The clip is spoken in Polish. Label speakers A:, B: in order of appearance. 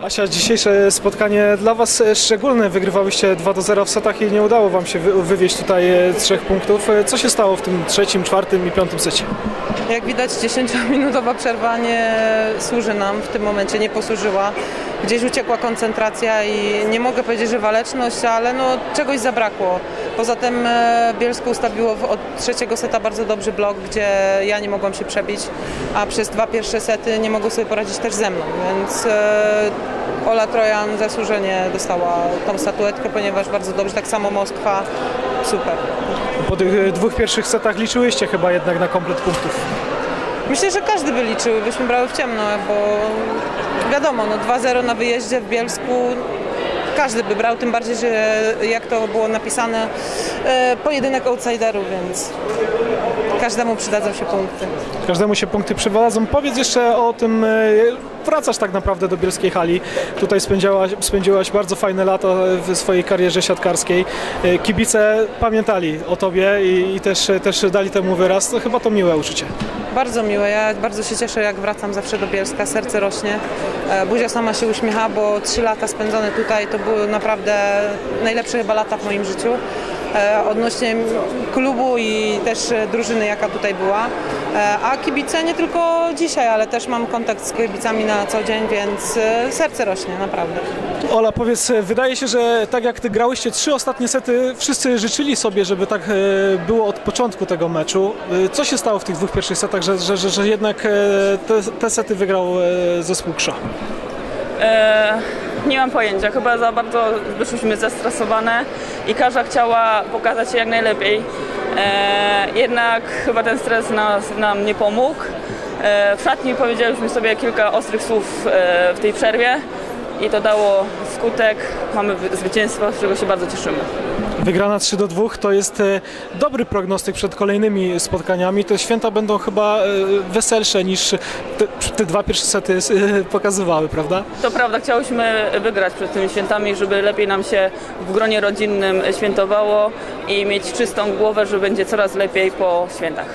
A: Asia, dzisiejsze spotkanie dla Was e, szczególne. Wygrywałyście 2 do 0 w setach i nie udało Wam się wy- wywieźć tutaj e, trzech punktów. E, Co się stało w tym trzecim, czwartym i piątym secie?
B: Jak widać 10-minutowa przerwa nie służy nam w tym momencie, nie posłużyła. Gdzieś uciekła koncentracja i nie mogę powiedzieć, że waleczność, ale no, czegoś zabrakło. Poza tym e, Bielsko ustawiło od trzeciego seta bardzo dobry blok, gdzie ja nie mogłam się przebić, a przez dwa pierwsze sety nie mogły sobie poradzić też ze mną, więc e, Ola Trojan zasłużenie dostała tą statuetkę, ponieważ bardzo dobrze, tak samo Moskwa, super.
A: Po tych e, dwóch pierwszych setach liczyłyście chyba jednak na komplet punktów.
B: Myślę, że każdy by liczył, byśmy brały w ciemno, bo wiadomo, no 2-0 na wyjeździe w Bielsku każdy by brał, tym bardziej, że jak to było napisane, pojedynek outsiderów, więc każdemu przydadzą się punkty.
A: Każdemu się punkty przywaladzą. Powiedz jeszcze o tym, e, wracasz tak naprawdę do Bielskiej Hali. Tutaj spędziłaś, spędziłaś bardzo fajne lata w swojej karierze siatkarskiej. E, Kibice pamiętali o Tobie i, i też, też dali temu wyraz. To chyba to miłe uczucie.
B: Bardzo miłe, ja bardzo się cieszę, jak wracam zawsze do Bielska, serce rośnie. E, Buzia sama się uśmiecha, bo trzy lata spędzone tutaj to były naprawdę najlepsze chyba lata w moim życiu. E, Odnośnie klubu i też e, drużyny, jaka tutaj była. E, A kibice nie tylko dzisiaj, ale też mam kontakt z kibicami na co dzień, więc serce rośnie, naprawdę.
A: Ola, powiedz, wydaje się, że tak jak ty grałyście trzy ostatnie sety, wszyscy życzyli sobie, żeby tak było od początku tego meczu. Co się stało w tych dwóch pierwszych setach, że, że, że, jednak te, te sety wygrał zespół Krza?
C: E, nie mam pojęcia, chyba za bardzo wyszłyśmy zestresowane i każda chciała pokazać się jak najlepiej. E, jednak chyba ten stres nas, nam nie pomógł. E, w szatni powiedzieliśmy sobie kilka ostrych słów w tej przerwie i to dało skutek. Mamy wy- zwycięstwo, z czego się bardzo cieszymy.
A: Wygrana 3 do 2 to jest e, dobry prognostyk przed kolejnymi spotkaniami. Te święta będą chyba e, weselsze niż te, te dwa pierwsze sety e, pokazywały, prawda?
C: To prawda, chciałyśmy wygrać przed tymi świętami, żeby lepiej nam się w gronie rodzinnym świętowało i mieć czystą głowę, że będzie coraz lepiej po świętach.